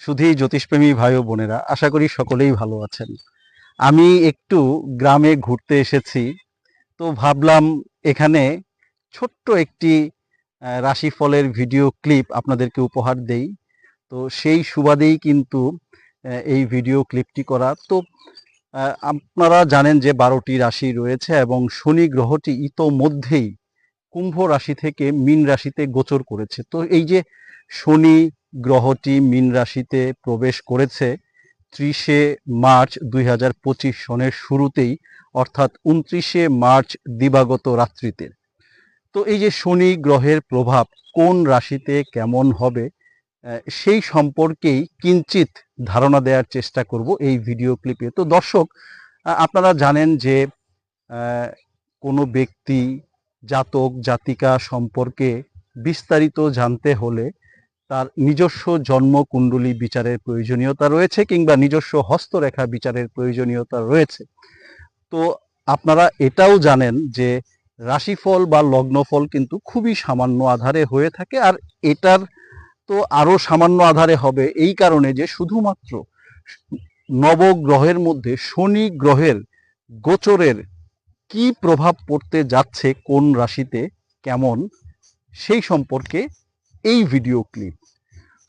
শুধুই জ্যোতিষপ্রেমী ভাই ও বোনেরা, আশা করি সকলেই ভালো আছেন। আমি একটু গ্রামে ঘুরতে এসেছি, তো ভাবলাম এখানে ছোট্ট একটি রাশিফলের ভিডিও ক্লিপ আপনাদেরকে উপহার দেই। তো সেই সুবাদেই কিন্তু এই ভিডিও ক্লিপটি করা। তো আপনারা জানেন যে বারোটি রাশি রয়েছে এবং শনি গ্রহটি ইতোমধ্যেই কুম্ভ রাশি থেকে মীন রাশিতে গোচর করেছে। তো এই যে শনি গ্রহটি মীন রাশিতে প্রবেশ করেছে ত্রিশে মার্চ দুই হাজার পঁচিশ সনের শুরুতেই, অর্থাৎ উনত্রিশে মার্চ দিবাগত রাত্রিতে। তো এই যে শনি গ্রহের প্রভাব কোন রাশিতে কেমন হবে সেই সম্পর্কেই কিঞ্চিত ধারণা দেওয়ার চেষ্টা করব এই ভিডিও ক্লিপে। তো দর্শক আপনারা জানেন যে কোনো ব্যক্তি, জাতক, জাতিকা সম্পর্কে বিস্তারিত জানতে হলে তার নিজস্ব জন্মকুণ্ডলী বিচারের প্রয়োজনীয়তা রয়েছে কিংবা নিজস্ব হস্তরেখা বিচারের প্রয়োজনীয়তা রয়েছে। তো আপনারা এটাও জানেন যে রাশিফল বা লগ্নফল কিন্তু খুবই সামান্য আধারে হয়ে থাকে আর এটার তো আরও সামান্য আধারে হবে এই কারণে যে শুধুমাত্র নবগ্রহের মধ্যে শনি গ্রহের গোচরের কি প্রভাব পড়তে যাচ্ছে কোন রাশিতে কেমন সেই সম্পর্কে এই ভিডিও ক্লিপ।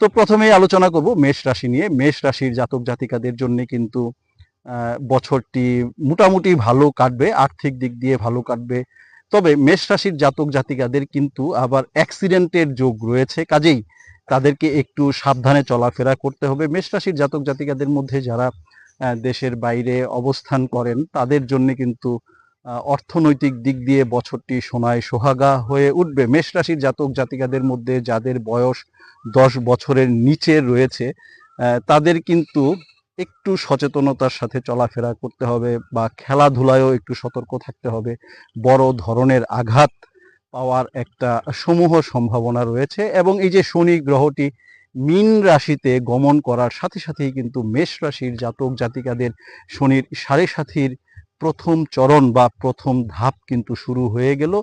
তো প্রথমে আলোচনা করব মেষ রাশি নিয়ে। মেষ রাশির জাতক জাতিকাদের জন্য কিন্তু বছরটি মোটামুটি ভালো কাটবে, আর্থিক দিক দিয়ে ভালো কাটবে। তবে মেষ রাশির জাতক জাতিকাদের কিন্তু আবার অ্যাক্সিডেন্টের যোগ রয়েছে, কাজেই তাদেরকে একটু সাবধানে চলাফেরা করতে হবে। মেষ রাশির জাতক জাতিকাদের মধ্যে যারা দেশের বাইরে অবস্থান করেন, তাদের জন্য কিন্তু অর্থনৈতিক দিক দিয়ে বছরটি সোনায় সোহাগা হয়ে উঠবে। মেষ রাশির জাতক জাতিকাদের মধ্যে যাদের বয়স দশ বছরের নিচে রয়েছে তাদের কিন্তু একটু সচেতনতার সাথে চলাফেরা করতে হবে বা খেলাধুলায়ও একটু সতর্ক থাকতে হবে। বড় ধরনের আঘাত পাওয়ার একটা সমূহ সম্ভাবনা রয়েছে এবং এই যে শনি গ্রহটি মিন রাশিতে গমন করার সাথে সাথেই কিন্তু মেষ রাশির জাতক জাতিকাদের শনির সাড়ে সাথীর প্রথম চরণ বা প্রথম ধাপ কিন্তু শুরু হয়ে গেল।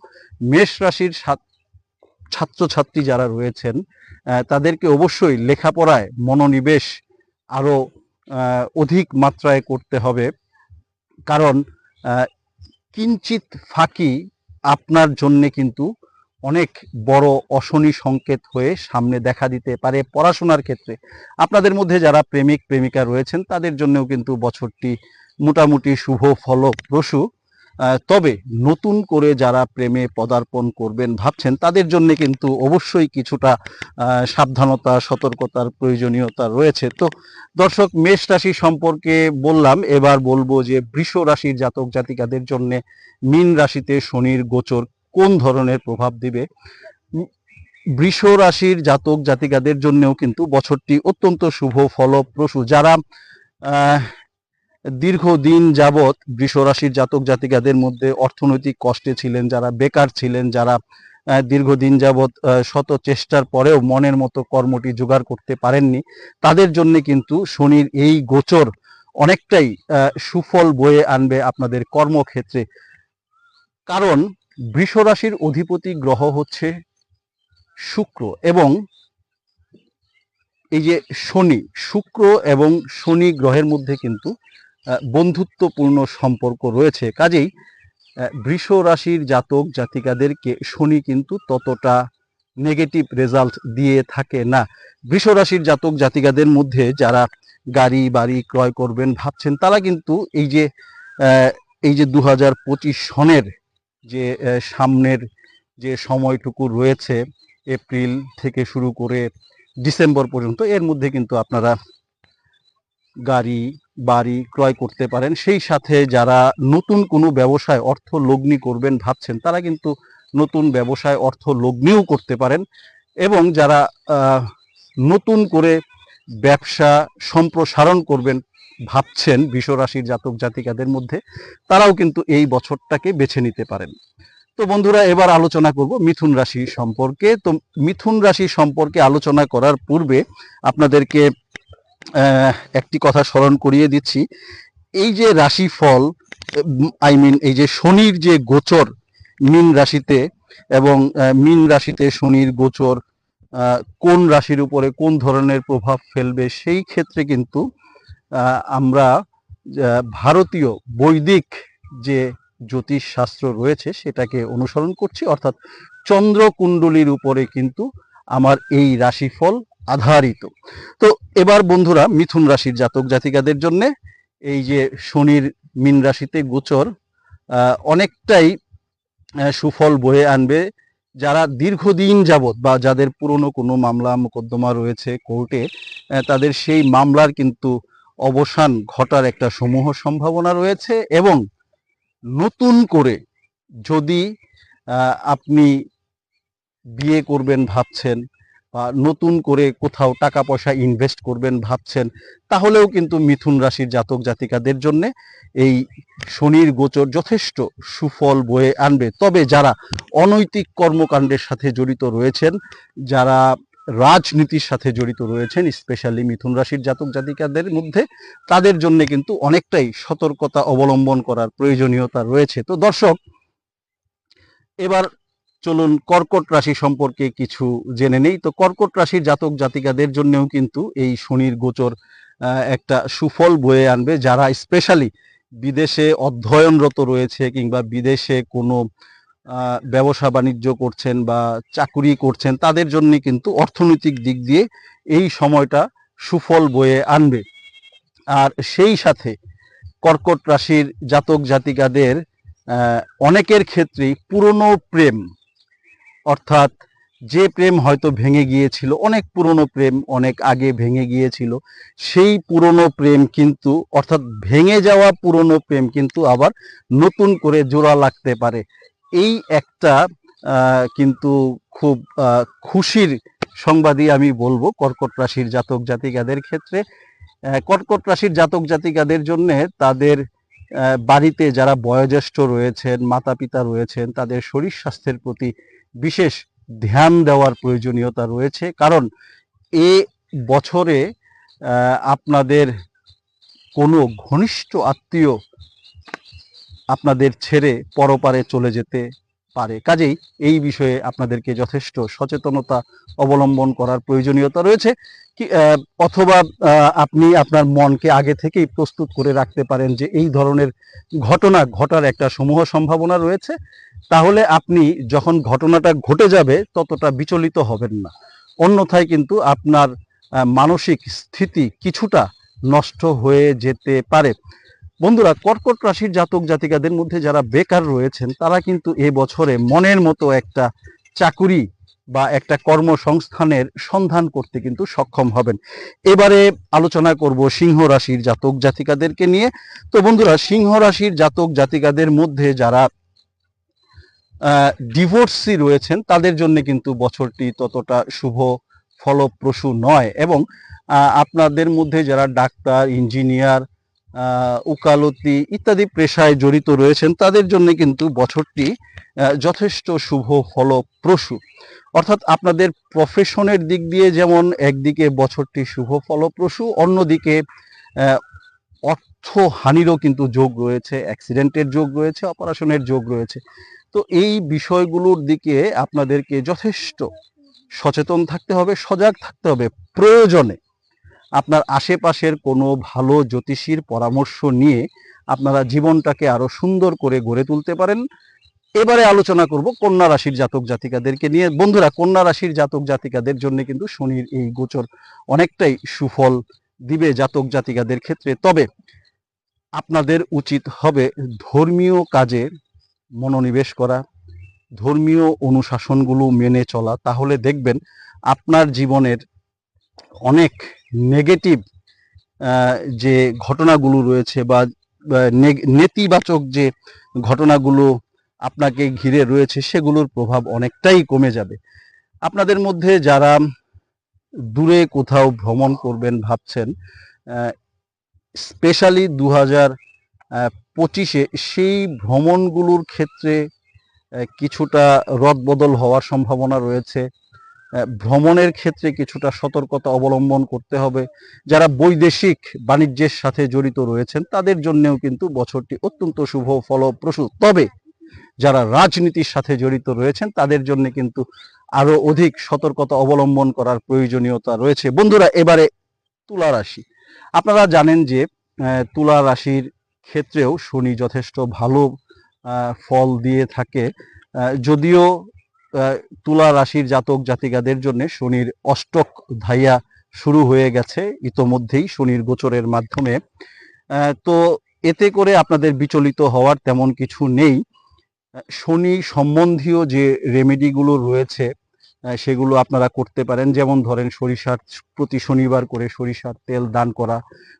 মেষ রাশির ছাত্রছাত্রী যারা রয়েছেন তাদেরকে অবশ্যই লেখাপড়ায় মনোনিবেশ আরও অধিক মাত্রায় করতে হবে। কারণ কিঞ্চিত ফাঁকি আপনার জন্য কিন্তু অনেক বড় অশনি সংকেত হয়ে সামনে দেখা দিতে পারে পড়াশোনার ক্ষেত্রে। আপনাদের মধ্যে যারা প্রেমিক, প্রেমিকা রয়েছেন, তাদের জন্যও কিন্তু বছরটি মোটামুটি শুভ ফলপ্রসূ। তবে নতুন করে যারা প্রেমে পদার্পণ করবেন ভাবছেন, তাদের জন্য কিন্তু অবশ্যই কিছুটা সাবধানতা, সতর্কতার প্রয়োজনীয়তা রয়েছে। তো দর্শক, মেষ রাশি সম্পর্কে বললাম, এবার বলব যে বৃষ রাশির জাতক জাতিকাদের জন্য মীন রাশিতে শনির গোচর কোন ধরনের প্রভাব দিবে? বৃষ রাশির জাতক জাতিকাদের জন্যও কিন্তু বছরটি অত্যন্ত শুভ, ফলপ্রসূ। যারা দীর্ঘদিন যাবৎ বৃষ রাশির জাতক জাতিকাদের মধ্যে অর্থনৈতিক কষ্টে ছিলেন, যারা বেকার ছিলেন, যারা দীর্ঘদিন যাবৎ শত চেষ্টার পরেও মনের মতো কর্মটি জোগাড় করতে পারেননি। তাদের জন্য কিন্তু শনির এই গোচর অনেকটাই সুফল বয়ে আনবে আপনাদের কর্মক্ষেত্রে। কারণ বৃষ রাশির অধিপতি গ্রহ হচ্ছে শুক্র এবং এই যে শনি, শুক্র এবং শনি গ্রহের মধ্যে কিন্তু বন্ধুত্বপূর্ণ সম্পর্ক রয়েছে। কাজেই বৃষ রাশির জাতক জাতিকাদেরকে শনি কিন্তু ততটা নেগেটিভ রেজাল্ট দিয়ে থাকে না। বৃষ রাশির জাতক জাতিকাদের মধ্যে যারা গাড়ি, বাড়ি ক্রয় করবেন ভাবছেন, তারা কিন্তু এই যে এই যে দু পঁচিশ সনের যে সামনের যে সময়টুকু রয়েছে, এপ্রিল থেকে শুরু করে ডিসেম্বর পর্যন্ত, এর মধ্যে কিন্তু আপনারা গাড়ি বাড়ি ক্রয় করতে পারেন। সেই সাথে যারা নতুন কোনো ব্যবসায় অর্থ লগ্নি করবেন ভাবছেন, তারা কিন্তু নতুন ব্যবসায় অর্থ লগ্নিও করতে পারেন এবং যারা নতুন করে ব্যবসা সম্প্রসারণ করবেন ভাবছেন বিশ্বরাশির জাতক জাতিকাদের মধ্যে, তারাও কিন্তু এই বছরটাকে বেছে নিতে পারেন। তো বন্ধুরা, এবার আলোচনা করব মিথুন রাশি সম্পর্কে। তো মিথুন রাশি সম্পর্কে আলোচনা করার পূর্বে আপনাদেরকে একটি কথা স্মরণ করিয়ে দিচ্ছি। এই যে রাশিফল আই মিন এই যে শনির যে গোচর, মীন রাশিতে এবং মীন রাশিতে শনির গোচর কোন রাশির উপরে কোন ধরনের প্রভাব ফেলবে, সেই ক্ষেত্রে কিন্তু আমরা ভারতীয় বৈদিক যে জ্যোতিষ শাস্ত্র রয়েছে, সেটাকে অনুসরণ করছি। অর্থাৎ চন্দ্রকুণ্ডলীর উপরে কিন্তু আমার এই রাশিফল আধারিত। তো এবার বন্ধুরা, মিথুন রাশির জাতক জাতিকাদের জন্য এই যে শনির মিন রাশিতে গোচর অনেকটাই সুফল বয়ে আনবে যারা দীর্ঘদিন যাবৎ বা যাদের পুরনো কোনো মামলা মোকদ্দমা রয়েছে কোর্টে তাদের সেই মামলার কিন্তু অবসান ঘটার একটা সমূহ সম্ভাবনা রয়েছে এবং নতুন করে যদি আপনি বিয়ে করবেন ভাবছেন নতুন করে কোথাও টাকা পয়সা ইনভেস্ট করবেন ভাবছেন, তাহলেও কিন্তু মিথুন রাশির জাতক জাতিকাদের জন্য এই শনির গোচর যথেষ্ট সুফল বয়ে আনবে। তবে যারা অনৈতিক কর্মকাণ্ডের সাথে জড়িত রয়েছেন, যারা রাজনীতির সাথে জড়িত রয়েছেন স্পেশালি মিথুন রাশির জাতক জাতিকাদের মধ্যে, তাদের জন্য কিন্তু অনেকটাই সতর্কতা অবলম্বন করার প্রয়োজনীয়তা রয়েছে। তো দর্শক, এবার চলুন কর্কট রাশি সম্পর্কে কিছু জেনে নেই। তো কর্কট রাশির জাতক জাতিকাদের জন্যও কিন্তু এই শনির গোচর একটা সুফল বয়ে আনবে। যারা স্পেশালি বিদেশে অধ্যয়নরত রয়েছে কিংবা বিদেশে কোনো ব্যবসা বাণিজ্য করছেন বা চাকুরি করছেন, তাদের জন্য কিন্তু অর্থনৈতিক দিক দিয়ে এই সময়টা সুফল বয়ে আনবে। আর সেই সাথে কর্কট রাশির জাতক জাতিকাদের অনেকের ক্ষেত্রেই পুরনো প্রেম অর্থাৎ যে প্রেম হয়তো ভেঙে গিয়েছিল, অনেক পুরনো প্রেম অনেক আগে ভেঙে গিয়েছিল, সেই পুরনো প্রেম কিন্তু, অর্থাৎ ভেঙে যাওয়া পুরনো প্রেম কিন্তু আবার নতুন করে জোড়া লাগতে পারে। এই একটা কিন্তু খুব খুশির সংবাদই আমি বলব কর্কট রাশির জাতক জাতিকাদের ক্ষেত্রে। কর্কট রাশির জাতক জাতিকাদের জন্য তাদের বাড়িতে যারা বয়োজ্যেষ্ঠ রয়েছেন মাতা পিতা রয়েছেন, তাদের শরীর স্বাস্থ্যের প্রতি বিশেষ ধ্যান দেওয়ার প্রয়োজনীয়তা রয়েছে। কারণ এ বছরে আপনাদের কোনো ঘনিষ্ঠ আত্মীয় আপনাদের ছেড়ে পরপারে চলে যেতে পারে। কাজেই এই বিষয়ে আপনাদেরকে যথেষ্ট সচেতনতা অবলম্বন করার প্রয়োজনীয়তা রয়েছে। কি অথবা আপনি আপনার মনকে আগে থেকেই প্রস্তুত করে রাখতে পারেন যে এই ধরনের ঘটনা, ঘটার একটা সমূহ সম্ভাবনা রয়েছে। তাহলে আপনি যখন ঘটনাটা ঘটে যাবে, ততটা বিচলিত হবেন না। অন্যথায় কিন্তু আপনার মানসিক স্থিতি কিছুটা নষ্ট হয়ে যেতে পারে। বন্ধুরা, কর্কট রাশির জাতক জাতিকাদের মধ্যে যারা বেকার রয়েছেন, তারা কিন্তু এ বছরে মনের মতো একটা চাকুরি বা একটা কর্মসংস্থানের সন্ধান করতে কিন্তু সক্ষম হবেন। এবারে আলোচনা করব সিংহ রাশির জাতক জাতিকাদেরকে নিয়ে। তো বন্ধুরা, সিংহ রাশির জাতক জাতিকাদের মধ্যে যারা ডিভোর্সি রয়েছেন, তাদের জন্য কিন্তু বছরটি ততটা শুভ, ফলপ্রসূ নয় এবং আপনাদের মধ্যে যারা ডাক্তার, ইঞ্জিনিয়ার উকালতি ইত্যাদি পেশায় জড়িত রয়েছেন, তাদের জন্য কিন্তু বছরটি যথেষ্ট শুভ, ফলপ্রসূ। অর্থাৎ আপনাদের প্রফেশনের দিক দিয়ে যেমন একদিকে বছরটি শুভ, ফলপ্রসূ, অন্যদিকে হানিরও কিন্তু যোগ রয়েছে অ্যাক্সিডেন্টের যোগ রয়েছে অপারেশনের যোগ রয়েছে। তো এই বিষয়গুলোর দিকে আপনাদেরকে যথেষ্ট সচেতন থাকতে হবে, সজাগ থাকতে হবে প্রয়োজনে। আপনার আশেপাশের কোনো ভালো জ্যোতিষীর পরামর্শ নিয়ে আপনারা জীবনটাকে আরও সুন্দর করে গড়ে তুলতে পারেন। এবারে আলোচনা করব কন্যা রাশির জাতক জাতিকাদেরকে নিয়ে। বন্ধুরা, কন্যা রাশির জাতক জাতিকাদের জন্য কিন্তু শনির এই গোচর অনেকটাই সুফল দিবে জাতক জাতিকাদের ক্ষেত্রে। তবে আপনাদের উচিত হবে ধর্মীয় কাজে মনোনিবেশ করা, ধর্মীয় অনুশাসনগুলো মেনে চলা। তাহলে দেখবেন আপনার জীবনের অনেক নেগেটিভ যে ঘটনাগুলো রয়েছে বা নেতিবাচক যে ঘটনাগুলো আপনাকে ঘিরে রয়েছে, সেগুলোর প্রভাব অনেকটাই কমে যাবে। আপনাদের মধ্যে যারা দূরে কোথাও ভ্রমণ করবেন, ভাবছেন স্পেশালি দু হাজার পঁচিশে সেই ভ্রমণগুলোর ক্ষেত্রে কিছুটা রদবদল হওয়ার সম্ভাবনা রয়েছে। ভ্রমণের ক্ষেত্রে কিছুটা সতর্কতা অবলম্বন করতে হবে। যারা বৈদেশিক বাণিজ্যের সাথে জড়িত রয়েছেন, তাদের জন্যেও কিন্তু বছরটি অত্যন্ত শুভ ফলপ্রসূ। তবে যারা রাজনীতির সাথে জড়িত রয়েছেন, তাদের জন্য কিন্তু আরও অধিক সতর্কতা অবলম্বন করার প্রয়োজনীয়তা রয়েছে। বন্ধুরা, এবারে তুলা রাশি। আপনারা জানেন যে তুলা রাশির ক্ষেত্রেও শনি যথেষ্ট ভালো ফল দিয়ে থাকে। যদিও তুলা রাশির জাতক জাতিকাদের জন্য শনির অষ্টক ধাইয়া শুরু হয়ে গেছে, ইতোমধ্যেই শনির গোচরের মাধ্যমে। তো এতে করে আপনাদের বিচলিত হওয়ার তেমন কিছু নেই। শনি সম্বন্ধীয় যে রেমেডিগুলো রয়েছে সেগুলো আপনারা করতে পারেন। যেমন ধরেন সরিষার প্রতি শনিবার করে সরিষার তেল দান করা,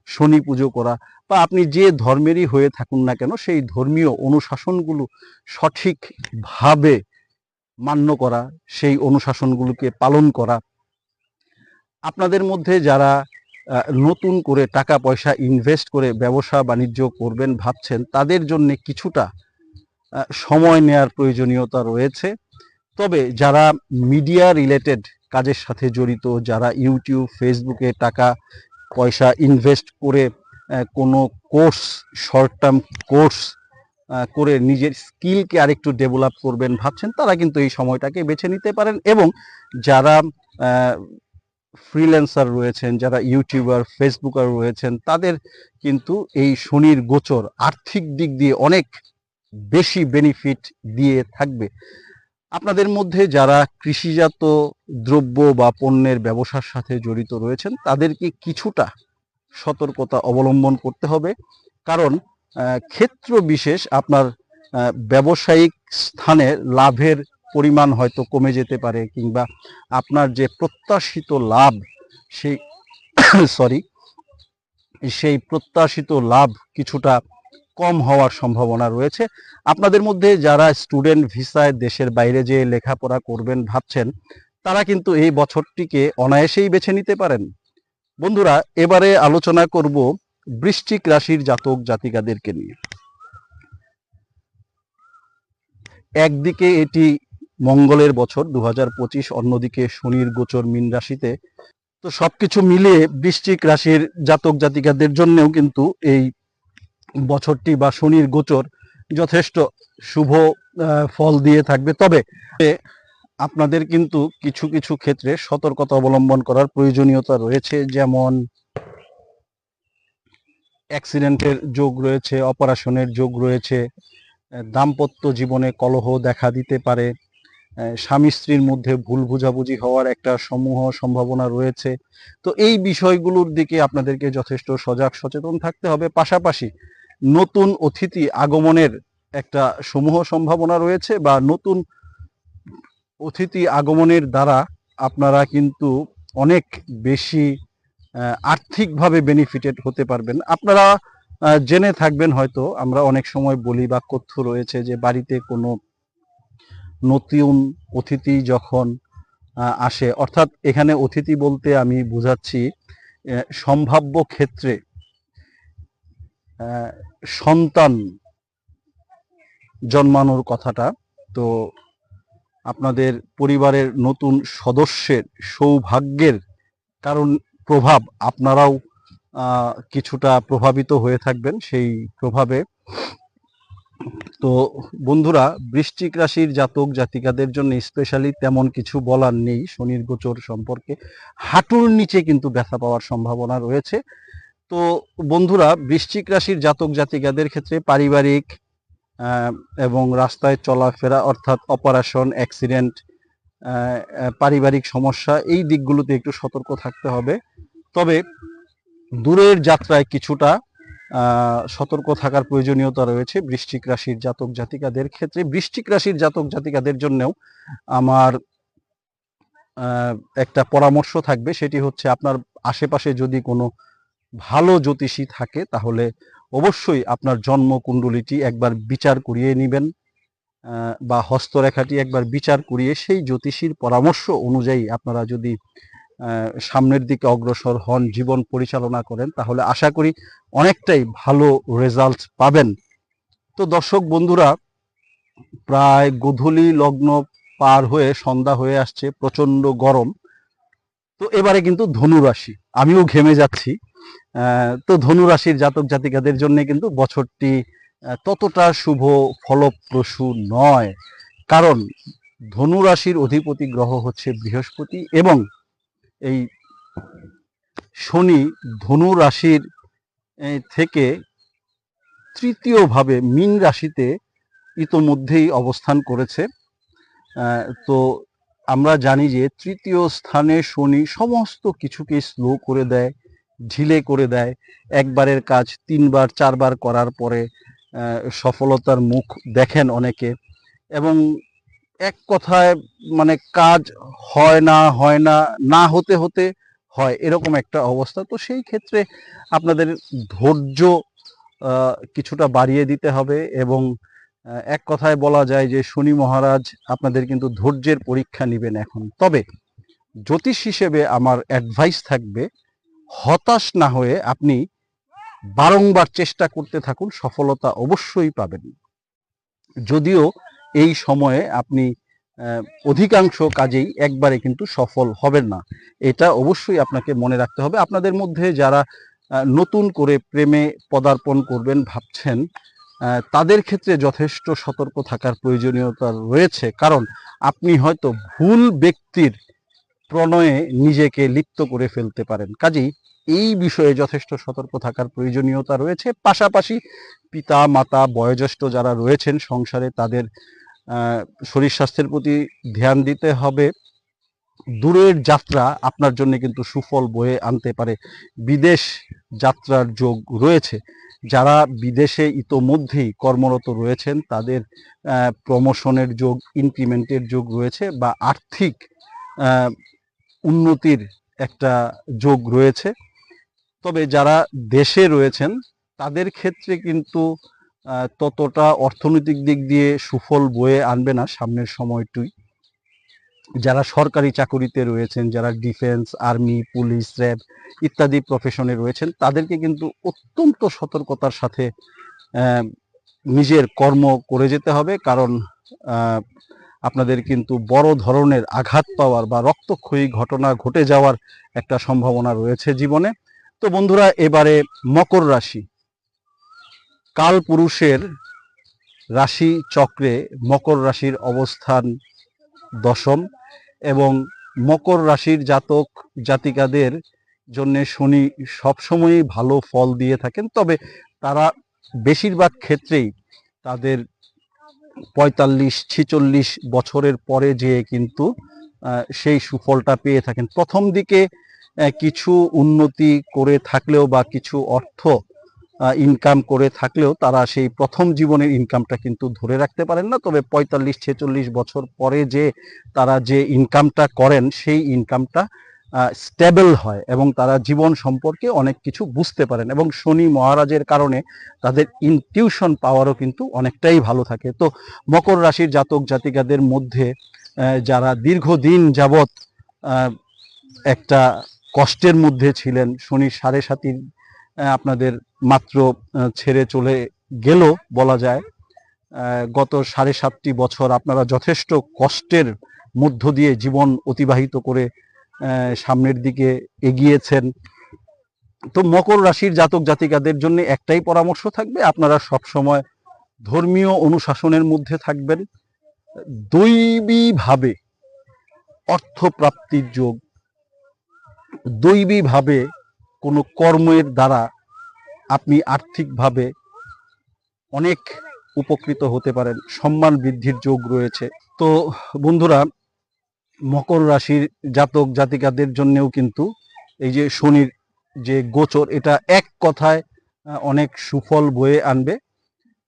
শনি পুজো করা, বা আপনি যে ধর্মেরই হয়ে থাকুন না কেন, সেই ধর্মীয় অনুশাসনগুলো সঠিকভাবে মান্য করা, সেই অনুশাসনগুলোকে পালন করা। আপনাদের মধ্যে যারা নতুন করে টাকা পয়সা ইনভেস্ট করে ব্যবসা বাণিজ্য করবেন ভাবছেন, তাদের জন্য কিছুটা সময় নেয়ার প্রয়োজনীয়তা রয়েছে। তবে যারা মিডিয়া রিলেটেড কাজের সাথে জড়িত, যারা ইউটিউব ফেসবুকে টাকা পয়সা ইনভেস্ট করে কোনো কোর্স শর্ট টার্ম কোর্স করে নিজের স্কিলকে আরেকটু ডেভেলপ করবেন ভাবছেন, তারা কিন্তু এই সময়টাকে বেছে নিতে পারেন এবং যারা ফ্রিল্যান্সার রয়েছেন, যারা ইউটিউবার ফেসবুকার রয়েছেন, তাদের কিন্তু এই শনির গোচর আর্থিক দিক দিয়ে অনেক বেশি বেনিফিট দিয়ে থাকবে। আপনাদের মধ্যে যারা কৃষিজাত দ্রব্য বা পণ্যের ব্যবসার সাথে জড়িত রয়েছেন, তাদেরকে কিছুটা সতর্কতা অবলম্বন করতে হবে। কারণ ক্ষেত্র বিশেষ আপনার ব্যবসায়িক স্থানে লাভের পরিমাণ হয়তো কমে যেতে পারে কিংবা আপনার যে প্রত্যাশিত লাভ, সেই সরি সেই প্রত্যাশিত লাভ কিছুটা কম হওয়ার সম্ভাবনা রয়েছে। আপনাদের মধ্যে যারা স্টুডেন্ট ভিসায় দেশের বাইরে যেয়ে লেখাপড়া করবেন ভাবছেন, তারা কিন্তু এই বছরটিকে অনায়াসেই বেছে নিতে পারেন। বন্ধুরা, এবারে আলোচনা করব বৃশ্চিক রাশির জাতক জাতিকাদেরকে নিয়ে। একদিকে এটি মঙ্গলের বছর দু হাজার পঁচিশ, অন্যদিকে শনির গোচর মিন রাশিতে। তো সবকিছু মিলিয়ে বৃশ্চিক রাশির জাতক জাতিকাদের জন্যও কিন্তু এই বছরটি বা শনির গোচর যথেষ্ট শুভ ফল দিয়ে থাকবে। তবে আপনাদের কিন্তু কিছু কিছু ক্ষেত্রে সতর্কতা অবলম্বন করার প্রয়োজনীয়তা রয়েছে, যেমন অ্যাক্সিডেন্টের যোগ রয়েছে, অপারেশনের যোগ রয়েছে, দাম্পত্য জীবনে কলহ দেখা দিতে পারে স্বামী স্ত্রীর মধ্যে ভুল বোঝাবুঝি হওয়ার একটা সমূহ সম্ভাবনা রয়েছে। তো এই বিষয়গুলোর দিকে আপনাদেরকে যথেষ্ট সজাগ সচেতন থাকতে হবে। পাশাপাশি নতুন অতিথি আগমনের একটা সমূহ সম্ভাবনা রয়েছে বা নতুন অতিথি আগমনের দ্বারা আপনারা কিন্তু অনেক বেশি আর্থিকভাবে বেনিফিটেড হতে পারবেন। আপনারা জেনে থাকবেন হয়তো, আমরা অনেক সময় বলি বা কথ্য রয়েছে যে বাড়িতে কোনো নতুন অতিথি যখন আসে, অর্থাৎ এখানে অতিথি বলতে আমি বুঝাচ্ছি সম্ভাব্য ক্ষেত্রে সন্তান জন্মানোর কথাটা। তো আপনাদের পরিবারের নতুন সদস্যের সৌভাগ্যের কারণ প্রভাব আপনারাও কিছুটা প্রভাবিত হয়ে থাকবেন সেই প্রভাবে। তো বন্ধুরা, বৃশ্চিক রাশির জাতক জাতিকাদের জন্য স্পেশালি তেমন কিছু বলার নেই। শনির গোচর সম্পর্কে হাঁটুর নিচে কিন্তু ব্যথা পাওয়ার সম্ভাবনা রয়েছে। তো বন্ধুরা, বৃশ্চিক রাশির জাতক জাতিকাদের ক্ষেত্রে পারিবারিক এবং রাস্তায় চলাফেরা অর্থাৎ অপারেশন, অ্যাক্সিডেন্ট পারিবারিক সমস্যা, এই দিকগুলোতে একটু সতর্ক থাকতে হবে। তবে দূরের যাত্রায় কিছুটা সতর্ক থাকার প্রয়োজনীয়তা রয়েছে বৃশ্চিক রাশির জাতক জাতিকাদের ক্ষেত্রে। বৃশ্চিক রাশির জাতক জাতিকাদের জন্যও আমার একটা পরামর্শ থাকবে। সেটি হচ্ছে আপনার আশেপাশে যদি কোনো ভালো জ্যোতিষী থাকে, তাহলে অবশ্যই আপনার জন্ম কুণ্ডলিটি একবার বিচার করিয়ে নেবেন বা হস্তরেখাটি একবার বিচার করিয়ে সেই জ্যোতিষীর পরামর্শ অনুযায়ী আপনারা যদি সামনের দিকে অগ্রসর হন, জীবন পরিচালনা করেন, তাহলে আশা করি অনেকটাই ভালো রেজাল্ট পাবেন। তো দর্শক বন্ধুরা, প্রায় গোধূলি লগ্ন পার হয়ে সন্ধ্যা হয়ে আসছে প্রচণ্ড গরম। তো এবারে কিন্তু ধনুরাশি। আমিও ঘেমে যাচ্ছি। তো ধনু রাশির জাতক জাতিকাদের জন্য কিন্তু বছরটি ততটা শুভ ফলপ্রসূ নয়। কারণ ধনু রাশির অধিপতি গ্রহ হচ্ছে বৃহস্পতি এবং এই শনি ধনু রাশির থেকে তৃতীয়ভাবে মীন রাশিতে ইতোমধ্যেই অবস্থান করেছে। তো আমরা জানি যে তৃতীয় স্থানে শনি সমস্ত কিছুকে স্লো করে দেয়। ঢিলে করে দেয়। একবারের কাজ তিনবার, চারবার করার পরে সফলতার মুখ দেখেন অনেকে। এবং এক কথায় মানে কাজ হয় না হয় না না হতে হতে হয়, এরকম একটা অবস্থা। তো সেই ক্ষেত্রে আপনাদের ধৈর্য কিছুটা বাড়িয়ে দিতে হবে এবং এক কথায় বলা যায় যে শনি মহারাজ আপনাদের কিন্তু ধৈর্যের পরীক্ষা নেবেন এখন। তবে জ্যোতিষ হিসেবে আমার অ্যাডভাইস থাকবে হতাশ না হয়ে আপনি বারংবার চেষ্টা করতে থাকুন, সফলতা অবশ্যই পাবেন। যদিও এই সময়ে আপনি অধিকাংশ কাজেই একবারে কিন্তু সফল হবেন না। এটা অবশ্যই আপনাকে মনে রাখতে হবে। আপনাদের মধ্যে যারা নতুন করে প্রেমে পদার্পণ করবেন ভাবছেন তাদের ক্ষেত্রে যথেষ্ট সতর্ক থাকার প্রয়োজনীয়তা রয়েছে। কারণ আপনি হয়তো ভুল ব্যক্তির প্রণয়ে নিজেকে লিপ্ত করে ফেলতে পারেন। কাজেই এই বিষয়ে যথেষ্ট সতর্ক থাকার প্রয়োজনীয়তা রয়েছে। পাশাপাশি পিতা মাতা বয়োজ্যেষ্ঠ যারা রয়েছেন সংসারে, তাদের শরীর স্বাস্থ্যের প্রতি ধ্যান দিতে হবে। দূরের যাত্রা আপনার জন্য কিন্তু সুফল বয়ে আনতে পারে। বিদেশ যাত্রার যোগ রয়েছে। যারা বিদেশে ইতোমধ্যেই কর্মরত রয়েছেন, তাদের প্রমোশনের যোগ ইনক্রিমেন্টের যোগ রয়েছে বা আর্থিক উন্নতির একটা যোগ রয়েছে। তবে যারা দেশে রয়েছেন, তাদের ক্ষেত্রে কিন্তু ততটা অর্থনৈতিক দিক দিয়ে সুফল বয়ে আনবে না সামনের সময়টুই। যারা সরকারি চাকুরিতে রয়েছেন, যারা ডিফেন্স, আর্মি, পুলিশ, র্যাব ইত্যাদি প্রফেশনে রয়েছেন, তাদেরকে কিন্তু অত্যন্ত সতর্কতার সাথে নিজের কর্ম করে যেতে হবে। কারণ আপনাদের কিন্তু বড় ধরনের আঘাত পাওয়ার বা রক্তক্ষয়ী ঘটনা ঘটে যাওয়ার একটা সম্ভাবনা রয়েছে জীবনে। তো বন্ধুরা, এবারে মকর রাশি। কাল পুরুষের রাশি চক্রে মকর রাশির অবস্থান দশম এবং মকর রাশির জাতক জাতিকাদের জন্য শনি সবসময়ই ভালো ফল দিয়ে থাকেন। তবে তারা বেশিরভাগ ক্ষেত্রেই তাদের পঁয়তাল্লিশ, ছিচল্লিশ বছরের পরে যেয়ে কিন্তু সেই সুফলটা পেয়ে থাকেন। প্রথম দিকে কিছু উন্নতি করে থাকলেও বা কিছু অর্থ ইনকাম করে থাকলেও তারা সেই প্রথম জীবনের ইনকামটা কিন্তু ধরে রাখতে পারেন না। তবে পঁয়তাল্লিশ, ছেচল্লিশ বছর পরে যে তারা যে ইনকামটা করেন, সেই ইনকামটা স্টেবল হয় এবং তারা জীবন সম্পর্কে অনেক কিছু বুঝতে পারেন এবং শনি মহারাজের কারণে তাদের ইনটিউশন পাওয়ারও কিন্তু অনেকটাই ভালো থাকে। তো মকর রাশির জাতক জাতিকাদের মধ্যে যারা দীর্ঘদিন যাবৎ একটা কষ্টের মধ্যে ছিলেন, শনি সাড়ে সাতির আপনাদের মাত্র ছেড়ে চলে গেল বলা যায়। গত সাড়ে সাতটি বছর আপনারা যথেষ্ট কষ্টের মধ্য দিয়ে জীবন অতিবাহিত করে সামনের দিকে এগিয়েছেন। তো মকর রাশির জাতক জাতিকাদের জন্য একটাই পরামর্শ থাকবে, আপনারা সব সময় ধর্মীয় অনুশাসনের মধ্যে থাকবেন। দৈবীভাবে অর্থপ্রাপ্তির যোগ, দৈবীভাবে কোনো কর্মের দ্বারা আপনি আর্থিকভাবে অনেক উপকৃত হতে পারেন। সম্মান বৃদ্ধির যোগ রয়েছে। তো বন্ধুরা মকর রাশির জাতক জাতিকাদের জন্যেও কিন্তু এই যে শনির যে গোচর, এটা এক কথায় অনেক সুফল বয়ে আনবে।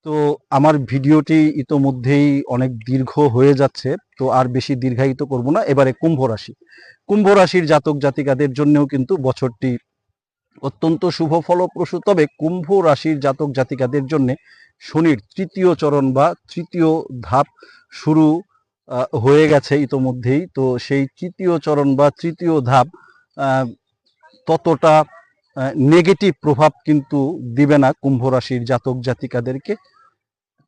তো আমার ভিডিওটি ইতোমধ্যেই অনেক দীর্ঘ হয়ে যাচ্ছে, তো আর বেশি দীর্ঘায়িত করব না। এবারে কুম্ভ রাশি। কুম্ভ রাশির জাতক জাতিকাদের জন্যেও কিন্তু বছরটি অত্যন্ত শুভ, ফলপ্রসূ। তবে কুম্ভ রাশির জাতক জাতিকাদের জন্য শনির তৃতীয় চরণ বা তৃতীয় ধাপ শুরু হয়ে গেছে ইতোমধ্যেই। তো সেই তৃতীয় চরণ বা তৃতীয় ধাপ ততটা নেগেটিভ প্রভাব কিন্তু দিবে না কুম্ভ রাশির জাতক জাতিকাদেরকে।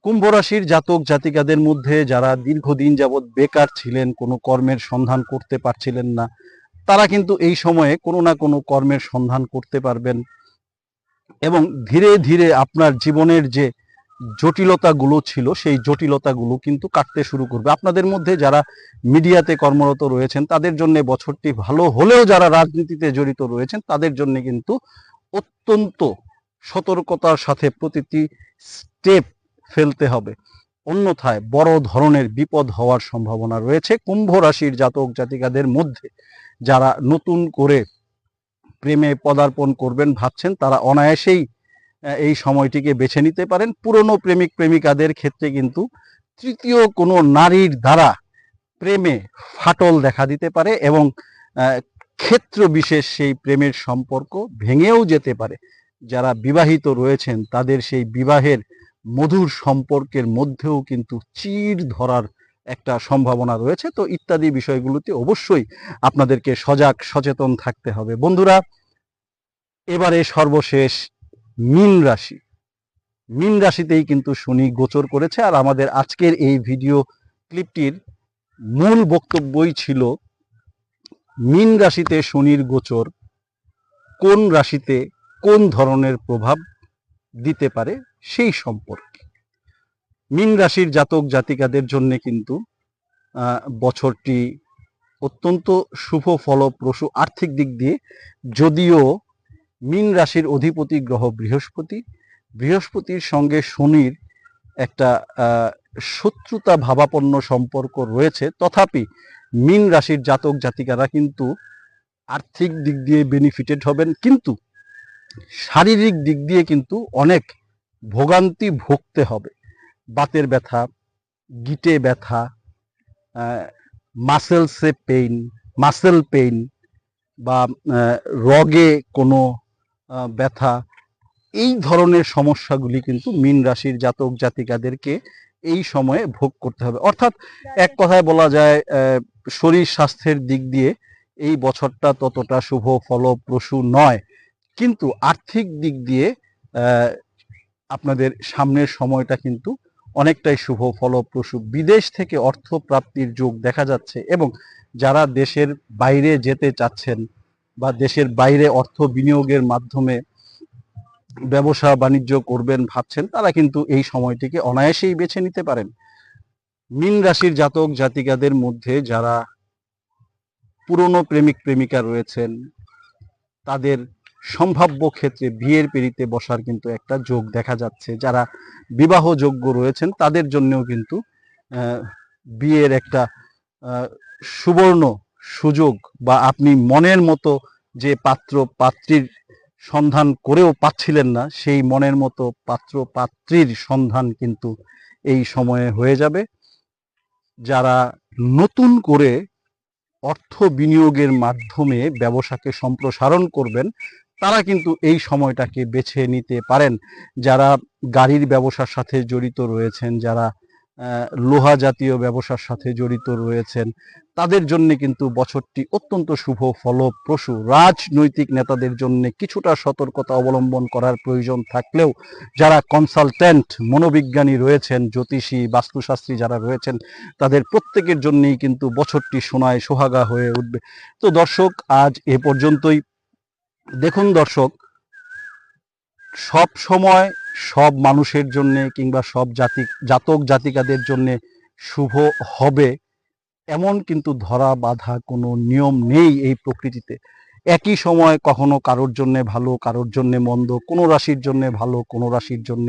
কুম্ভ রাশির জাতক জাতিকাদের মধ্যে যারা দীর্ঘদিন যাবৎ বেকার ছিলেন, কোনো কর্মের সন্ধান করতে পারছিলেন না, তারা কিন্তু এই সময়ে কোনো না কোনো কর্মের সন্ধান করতে পারবেন। এবং ধীরে ধীরে আপনার জীবনের যে জটিলতাগুলো ছিল, সেই জটিলতাগুলো কিন্তু কাটতে শুরু করবে। আপনাদের মধ্যে যারা মিডিয়াতে কর্মরত রয়েছেন, তাদের জন্য বছরটি ভালো হলেও যারা রাজনীতিতে জড়িত রয়েছেন, তাদের জন্য কিন্তু অত্যন্ত সতর্কতার সাথে প্রতিটি স্টেপ ফেলতে হবে। অন্যথায় বড় ধরনের বিপদ হওয়ার সম্ভাবনা রয়েছে। কুম্ভ রাশির জাতক জাতিকাদের মধ্যে যারা নতুন করে প্রেমে পদার্পণ করবেন ভাবছেন, তারা অনায়াসেই এই সময়টিকে বেছে নিতে পারেন। পুরনো প্রেমিক, প্রেমিকাদের ক্ষেত্রে কিন্তু তৃতীয় কোনো নারীর দ্বারা প্রেমে ফাটল দেখা দিতে পারে এবং ক্ষেত্র বিশেষ সেই প্রেমের সম্পর্ক ভেঙেও যেতে পারে। যারা বিবাহিত রয়েছেন, তাদের সেই বিবাহের মধুর সম্পর্কের মধ্যেও কিন্তু চির ধরার একটা সম্ভাবনা রয়েছে। তো ইত্যাদি বিষয়গুলোতে অবশ্যই আপনাদেরকে সজাগ, সচেতন থাকতে হবে। বন্ধুরা, এবারে সর্বশেষ মীন রাশি। মীন রাশিতেই কিন্তু শনি গোচর করেছে আর আমাদের আজকের এই ভিডিও ক্লিপটির মূল বক্তব্যই ছিল, মীন রাশিতে শনির গোচর কোন রাশিতে কোন ধরনের প্রভাব দিতে পারে সেই সম্পর্কে। মীন রাশির জাতক জাতিকাদের জন্য কিন্তু বছরটি অত্যন্ত শুভ ফলপ্রসূ আর্থিক দিক দিয়ে, যদিও মীন রাশির অধিপতি গ্রহ বৃহস্পতি। বৃহস্পতির সঙ্গে শনির একটা শত্রুতা ভাবাপন্ন সম্পর্ক রয়েছে। তথাপি মিন রাশির জাতক জাতিকারা কিন্তু আর্থিক দিক দিয়ে বেনিফিটেড হবেন। কিন্তু শারীরিক দিক দিয়ে কিন্তু অনেক ভোগান্তি ভুগতে হবে। বাতের ব্যথা, গিটে ব্যথা মাসেলসে পেইন মাসেল পেইন বা রগে কোনো ব্যথা, এই ধরনের সমস্যাগুলি কিন্তু মীন রাশির জাতক জাতিকাদেরকে এই সময়ে ভোগ করতে হবে। অর্থাৎ এক কথায় বলা যায় শরীর স্বাস্থ্যের দিক দিয়ে এই বছরটা ততটা শুভ, ফলপ্রসূ নয়। কিন্তু আর্থিক দিক দিয়ে আপনাদের সামনের সময়টা কিন্তু অনেকটাই শুভ, ফলপ্রসূ। বিদেশ থেকে অর্থ প্রাপ্তির যোগ দেখা যাচ্ছে এবং যারা দেশের বাইরে যেতে চাচ্ছেন বা দেশের বাইরে অর্থ বিনিয়োগের মাধ্যমে ব্যবসা বাণিজ্য করবেন ভাবছেন, তারা কিন্তু এই সময়টিকে অনায়াসেই বেছে নিতে পারেন। মীন রাশির জাতক জাতিকাদের মধ্যে যারা পুরনো প্রেমিক প্রেমিকা রয়েছেন, তাদের সম্ভাব্য ক্ষেত্রে বিয়ের পেরিতে বসার কিন্তু একটা যোগ দেখা যাচ্ছে। যারা বিবাহযোগ্য রয়েছেন, তাদের জন্যও কিন্তু বিয়ের একটা সুবর্ণ সুযোগ বা আপনি মনের মতো যে পাত্র পাত্রীর সন্ধান করেও পাচ্ছিলেন না, সেই মনের মতো পাত্র পাত্রীর সন্ধান কিন্তু এই সময়ে হয়ে যাবে। যারা নতুন করে অর্থ বিনিয়োগের মাধ্যমে ব্যবসাকে সম্প্রসারণ করবেন, তারা কিন্তু এই সময়টাকে বেছে নিতে পারেন। যারা গাড়ির ব্যবসার সাথে জড়িত রয়েছেন, যারা লোহা জাতীয় ব্যবসার সাথে জড়িত রয়েছেন। তাদের জন্য কিন্তু বছরটি অত্যন্ত শুভ, ফলপ্রসূ। রাজনৈতিক নেতাদের জন্য কিছুটা সতর্কতা অবলম্বন করার প্রয়োজন থাকলেও যারা কনসালটেন্ট মনোবিজ্ঞানী রয়েছেন, জ্যোতিষী, বাস্তুশাস্ত্রী যারা রয়েছেন, তাদের প্রত্যেকের জন্যই কিন্তু বছরটি সোনায় সোহাগা হয়ে উঠবে। তো দর্শক, আজ এ পর্যন্তই। দেখুন দর্শক, সব সময় সব মানুষের জন্য কিংবা সব জাতি, জাতক জাতিকাদের জন্য শুভ হবে, এমন কিন্তু ধরা বাঁধা কোনো নিয়ম নেই এই প্রকৃতিতে। একই সময় কখনো কারোর জন্য ভালো, কারোর জন্য মন্দ, কোনো রাশির জন্য ভালো, কোনো রাশির জন্য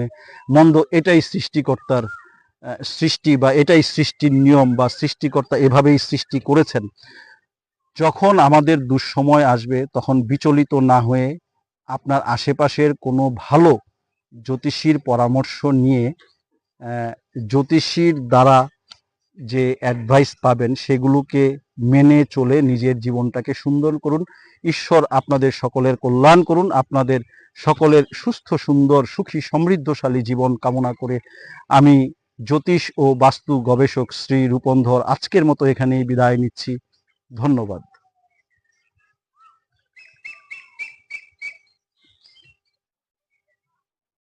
মন্দ, এটাই সৃষ্টিকর্তার সৃষ্টি বা এটাই সৃষ্টির নিয়ম বা সৃষ্টিকর্তা এভাবেই সৃষ্টি করেছেন। যখন আমাদের দুঃসময় আসবে, তখন বিচলিত না হয়ে আপনার আশেপাশের কোনো ভালো জ্যোতিষীর পরামর্শ নিয়ে জ্যোতিষীর দ্বারা যে অ্যাডভাইস পাবেন সেগুলোকে মেনে চলে নিজের জীবনটাকে সুন্দর করুন। ঈশ্বর আপনাদের সকলের কল্যাণ করুন, আপনাদের সকলের সুস্থ, সুন্দর, সুখী, সমৃদ্ধশালী জীবন কামনা করে আমি জ্যোতিষ ও বাস্তু গবেষক শ্রী রূপন্ধর আজকের মতো এখানেই বিদায় নিচ্ছি। ধন্যবাদ।